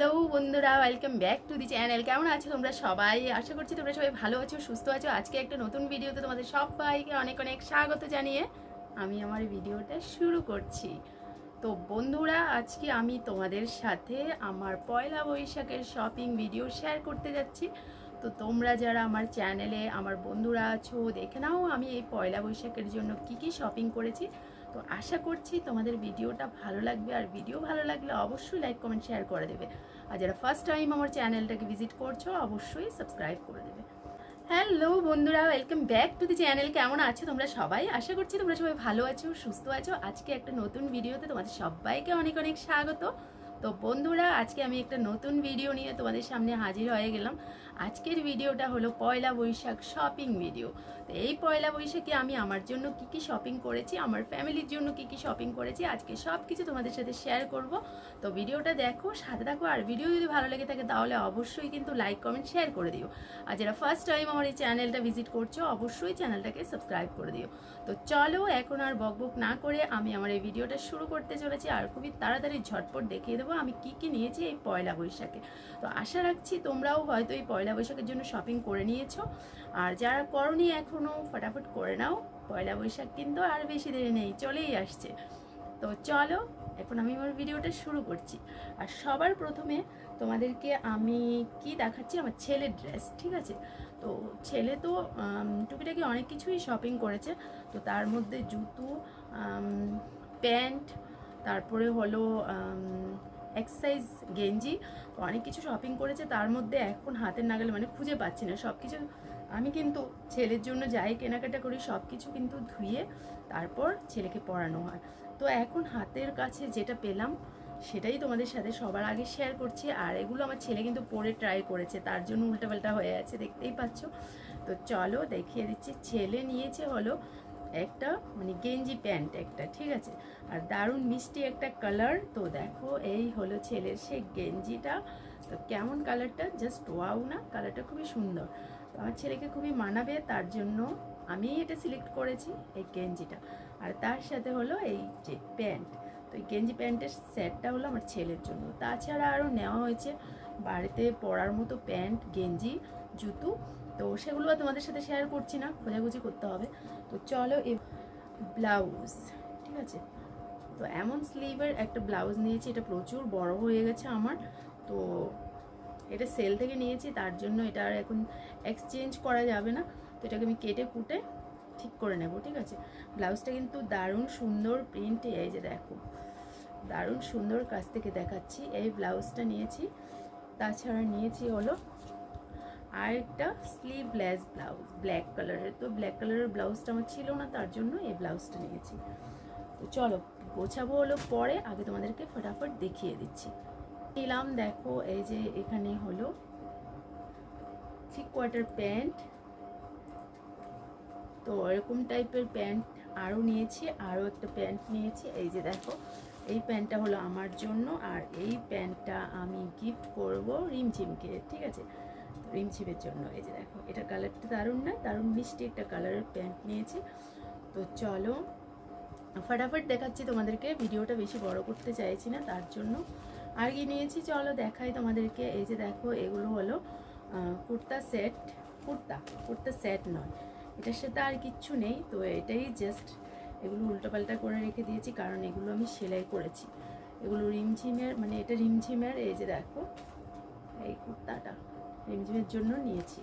Hello বন্ধুরা welcome back to the channel কেমন আছো তোমরা সবাই? আশা করছি তোমরা সবাই ভালো আছো, সুস্থ আছো। আজকে একটা নতুন ভিডিওতে তোমাদের সবাইকে অনেক অনেক স্বাগত জানিয়ে আমি আমার ভিডিওটা শুরু করছি। তো বন্ধুরা, আজকে আমি তোমাদের সাথে আমার পয়লা বৈশাখের শপিং ভিডিও শেয়ার করতে যাচ্ছি। তো তোমরা যারা আমার চ্যানেলে আমার বন্ধুরা আছো, দেখে নাও আমি এই পয়লা বৈশাখের জন্য কি কি শপিং করেছি। তো আশা করছি তোমাদের ভিডিওটা ভালো লাগবে। আর ভিডিও ভালো লাগলে অবশ্যই লাইক কমেন্ট শেয়ার করে দেবে। আর যারা ফার্স্ট টাইম আমার চ্যানেলটাকে ভিজিট করছ, অবশ্যই সাবস্ক্রাইব করে দেবে। হ্যালো বন্ধুরা welcome back to the channel কেমন আছো তোমরা সবাই? আশা করছি তোমরা সবাই ভালো আছো, সুস্থ আছো। আজকে একটা নতুন ভিডিওতে তোমাদের সবাইকে অনেক অনেক স্বাগত। তো বন্ধুরা, আজকে আমি একটা নতুন ভিডিও নিয়ে তোমাদের সামনে হাজির হয়ে গেলাম। আজকের ভিডিওটা হলো পয়লা বৈশাখ শপিং ভিডিও তো এই পয়লা বৈশাখে আমি আমার জন্য কি কি শপিং করেছি, আমার ফ্যামিলির জন্য কি কি শপিং করেছি, আজকে সব কিছু তোমাদের সাথে শেয়ার করব। তো ভিডিওটা দেখো, সাথে থাকো, আর ভিডিও যদি ভালো লেগে থাকে তাহলে অবশ্যই কিন্তু লাইক কমেন্ট শেয়ার করে দিও। আর যারা ফার্স্ট টাইম আমার এই চ্যানেলটা ভিজিট করছ, অবশ্যই চ্যানেলটাকে সাবস্ক্রাইব করে দিও। তো চলো, এখন আর বকবক না করে আমি আমার এই ভিডিওটা শুরু করতে চলেছি, আর খুবই তাড়াতাড়ি ঝটপট দেখিয়ে দেবো আমি কি কি নিয়েছি এই পয়লা বৈশাখে। তো আশা রাখছি তোমরাও হয়তো এই পয়লা বৈশাখের জন্য শপিং করে নিয়েছো। আর যারা করনি এখনও ফটাফট করে নাও। পয়লা বৈশাখ কিন্তু আর বেশি দেরি নেই, চলেই আসছে। তো চলো, এখন আমি আমার ভিডিওটা শুরু করছি। আর সবার প্রথমে তোমাদেরকে আমি কি দেখাচ্ছি? আমার ছেলের ড্রেস ঠিক আছে? তো ছেলে তো টুকিটাকি অনেক কিছুই শপিং করেছে। তো তার মধ্যে জুতো প্যান্ট, তারপরে হলো এক্সারসাইজ, গেঞ্জি, অনেক কিছু শপিং করেছে, তার মধ্যে এখন হাতের নাগালে মানে খুঁজে পাচ্ছি না। সব কিছু আমি কিন্তু ছেলের জন্য যাই কেনাকাটা করি সব কিছু কিন্তু ধুয়ে তারপর ছেলেকে পড়ানো হয়। তো এখন হাতের কাছে যেটা পেলাম, সেটাই তোমাদের সাথে সবার আগে শেয়ার করছি। আর এগুলো আমার ছেলে কিন্তু পরে ট্রাই করেছে, তার জন্য উল্টাপাল্টা হয়ে আছে, দেখতেই পাচ্ছ। তো চলো দেখিয়ে দিচ্ছি, ছেলে নিয়েছে হলো একটা মানে গেঞ্জি প্যান্ট একটা, ঠিক আছে? আর দারুণ মিষ্টি একটা কালার তো দেখো, এই হলো ছেলের সেই গেঞ্জিটা। তো কেমন কালারটা জাস্ট ওয়াও না? কালারটা খুবই সুন্দর। আমার ছেলেকে খুবই মানাবে, তার জন্য আমি এটা সিলেক্ট করেছি এই গেঞ্জিটা। আর তার সাথে হলো এই যে প্যান্ট। তো এই গেঞ্জি প্যান্টের সেটটা হলো আমার ছেলের জন্য। তাছাড়া আরও নেওয়া হয়েছে বাড়িতে পরার মতো প্যান্ট, গেঞ্জি। জুতো। তো সেগুলো তোমাদের সাথে শেয়ার করছি না, খোঁজাখুঁজি করতে হবে। তো চলো এ ব্লাউজ ঠিক আছে? তো এমন স্লিভের একটা ব্লাউজ নিয়েছি, এটা প্রচুর বড় হয়ে গেছে আমার। তো এটা সেল থেকে নিয়েছি, তার জন্য এটা আর এখন এক্সচেঞ্জ করা যাবে না। তো এটাকে আমি কেটে কুটে ঠিক করে নেব, ঠিক আছে? ব্লাউজটা কিন্তু দারুণ সুন্দর প্রিন্ট এই যে দেখো। দারুণ সুন্দর কাছ থেকে দেখাচ্ছি। এই ব্লাউজটা নিয়েছি, তাছাড়া নিয়েছি হলো আর একটা স্লিভলেস ব্লাউজ ব্ল্যাক কালারের তো ব্ল্যাক কালারের ব্লাউজটা আমার ছিল না, তার জন্য এই ব্লাউজটা নিয়েছি। তো চলো, গোছাবো হলো পরে, আগে তোমাদেরকে ফটাফট দেখিয়ে দিচ্ছি। নিলাম, দেখো, এই যে এখানে হলো থ্রি কোয়ার্টার প্যান্ট তো এরকম টাইপের প্যান্ট আরও নিয়েছি, আরও একটা প্যান্ট নিয়েছি। এই যে দেখো, এই প্যান্টটা হলো আমার জন্য, আর এই প্যান্টটা আমি গিফট করব রিমঝিমকে, ঠিক আছে? রিমঝিমের জন্য। এই যে দেখো, এটা কালারটা দারুণ না? দারুণ মিষ্টি একটা কালারের প্যান্ট নিয়েছি। তো চলো, ফটাফট দেখাচ্ছি তোমাদেরকে। ভিডিওটা বেশি বড় করতে চাইছি না, তার জন্য। আর কি নিয়েছি? চলো দেখাই তোমাদেরকে। এই যে দেখো, এগুলো হলো কুর্তা সেট কুর্তা কুর্তা সেট নয়। এটার সাথে আর কিচ্ছু নেই। তো এটাই জাস্ট এগুলো উল্টোপাল্টা করে রেখে দিয়েছি, কারণ এগুলো আমি সেলাই করেছি। এগুলো রিমঝিমের মানে এটা রিমঝিমের, এই যে দেখো, এই কুর্তাটা। রিমঝিমের জন্য নিয়েছি।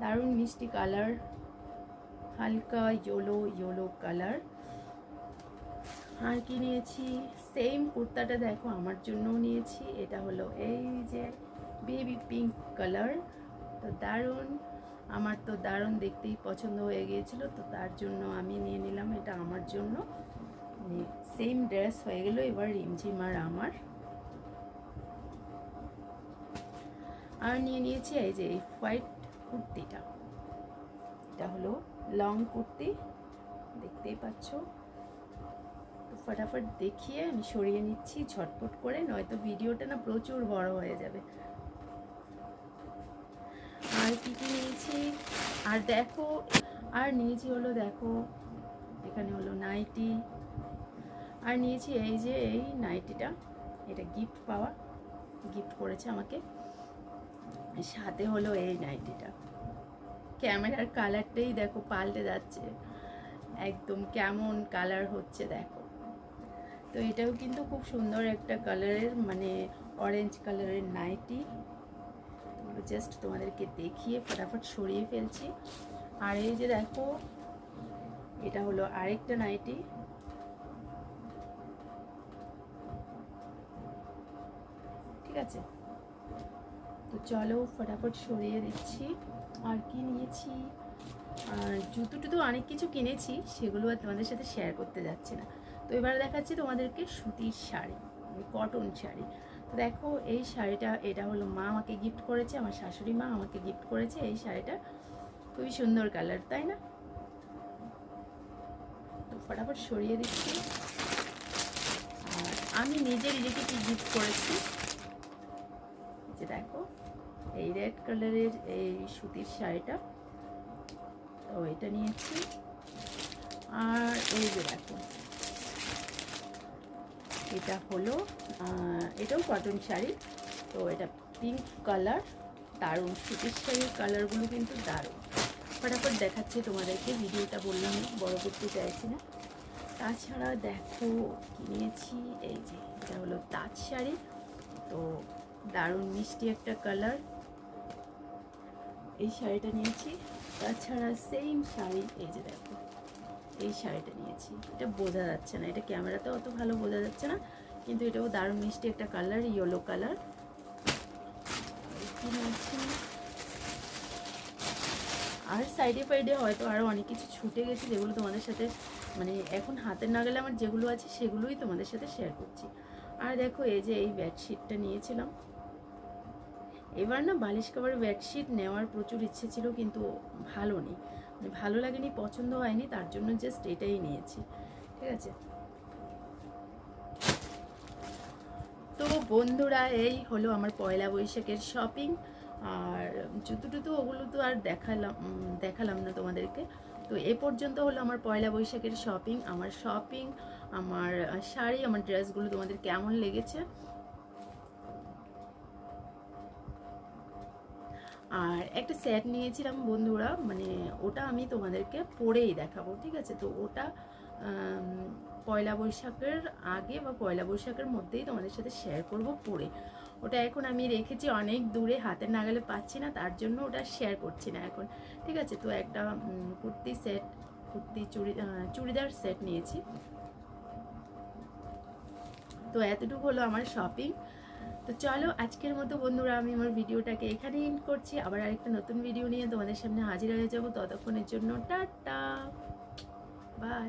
দারুণ মিষ্টি কালার, হালকা ইয়োলো ইয়োলো কালার আর কি নিয়েছি? সেম কুর্তাটা দেখো, আমার জন্যও নিয়েছি। এটা হলো এই যে বেবি পিঙ্ক কালার তো দারুণ। আমার তো দারুণ দেখতেই পছন্দ হয়ে গিয়েছিল, তো তার জন্য আমি নিয়ে নিলাম, এটা আমার জন্য। সেম ড্রেস হয়ে গেল, এবার রিমঝিম আর আমার। আর নিয়ে নিয়েছি এই যে হোয়াইট কুর্তিটা। এটা হলো লং কুর্তি, দেখতেই পাচ্ছ। ফটাফট দেখিয়ে আমি সরিয়ে নিচ্ছি, ঝটপট করে, নয়তো ভিডিওটা না প্রচুর বড় হয়ে যাবে। আর কি কি নিয়েছি? আর দেখো, আর নিয়েছি হলো, দেখো, এখানে হলো নাইটি। আর নিয়েছি এই যে এই নাইটিটা, এটা গিফট পাওয়া গিফট করেছে আমাকে। সাথে হলো এই নাইটিটা। ক্যামেরার কালারটাই দেখো পাল্টে যাচ্ছে। একদম কেমন কালার হচ্ছে দেখো। তো এটাও কিন্তু খুব সুন্দর একটা কালারের মানে অরেঞ্জ কালারের নাইটি। জাস্ট তোমাদেরকে দেখিয়ে ফটাফট সরিয়ে ফেলছি। আর এই যে দেখো, এটা হলো আরেকটা নাইটি। ঠিক আছে? তো চলো ফটাফট সরিয়ে দিচ্ছি। আর কি নিয়েছি? জুতো টুতো অনেক কিছু কিনেছি, সেগুলো আর তোমাদের সাথে শেয়ার করতে যাচ্ছি না। তো এবার দেখাচ্ছি তোমাদেরকে সুতির শাড়ি কটন শাড়ি। তো দেখো, এই শাড়িটা, এটা হলো মা আমাকে গিফট করেছে, আমার শাশুড়ি মা আমাকে গিফট করেছে এই শাড়িটা। খুবই সুন্দর কালার তাই না? তো ফটাফট সরিয়ে দিচ্ছি। আর আমি নিজে নিজেকে গিফট করেছি? যে দেখো এই রেড কালারের এই সুতির শাড়িটা। তো এটা নিয়েছি। আর এই যে দেখো, এটা হলো এটাও কটন শাড়ি। তো এটা পিঙ্ক কালার দারুণ। সুতির শাড়ির কালারগুলো কিন্তু দারুণ। ফটাফট দেখাচ্ছি তোমাদেরকে, ভিডিওটা বললাম বড় করতে চাইছি না। তাছাড়া দেখো, কি নিয়েছি? এই যে, এটা হলো তাঁত শাড়ি। তো দারুণ মিষ্টি একটা কালার এই শাড়িটা নিয়েছি। তাছাড়া সেম শাড়ি, এই যে দেখো, এই শাড়িটা নিয়েছি। এটা বোঝা যাচ্ছে না, এটা ক্যামেরাতে অত ভালো বোঝা যাচ্ছে না, কিন্তু এটাও দারুণ মিষ্টি একটা কালার ইয়েলো কালার আর সাইডে ফাইডে হয়তো আরও অনেক কিছু ছুটে গেছে, যেগুলো তোমাদের সাথে মানে এখন হাতের নাগালে আমার যেগুলো আছে, সেগুলোই তোমাদের সাথে শেয়ার করছি। আর দেখো, এই যে এই বেডশিটটা নিয়েছিলাম। এবার না বালিশ কাভার বেডশিট নেওয়ার প্রচুর ইচ্ছে ছিল, কিন্তু ভালো নেই। মানে ভালো লাগেনি, পছন্দ হয়নি, তার জন্য জাস্ট এটাই নিয়েছি। ঠিক আছে? তো বন্ধুরা, এই হলো আমার পয়লা বৈশাখের শপিং আর জুতো টুতো ওগুলো তো আর দেখালাম দেখালাম না তোমাদেরকে। তো এ পর্যন্ত হলো আমার পয়লা বৈশাখের শপিং আমার শপিং আমার শাড়ি, আমার ড্রেসগুলো তোমাদের কেমন লেগেছে? আর একটা সেট নিয়েছিলাম বন্ধুরা মানে ওটা আমি তোমাদেরকে পরেই দেখাবো, ঠিক আছে? তো ওটা পয়লা বৈশাখের আগে বা পয়লা বৈশাখের মধ্যেই তোমাদের সাথে শেয়ার করব পরে। ওটা এখন আমি রেখেছি অনেক দূরে, হাতের নাগালে পাচ্ছি না, তার জন্য ওটা শেয়ার করছি না এখন, ঠিক আছে? তো একটা কুর্তি সেট কুর্তি চুড়ি চুড়িদার সেট নিয়েছি। তো এতটুকু হলো আমার শপিং তো চলো, আজকের মতো বন্ধুরা, আমি আমার ভিডিওটাকে এখানে এন্ড করছি। আবার আরেকটা নতুন ভিডিও নিয়ে তোমাদের সামনে হাজির হয়ে যাব ততক্ষণের জন্য টাটা। বাই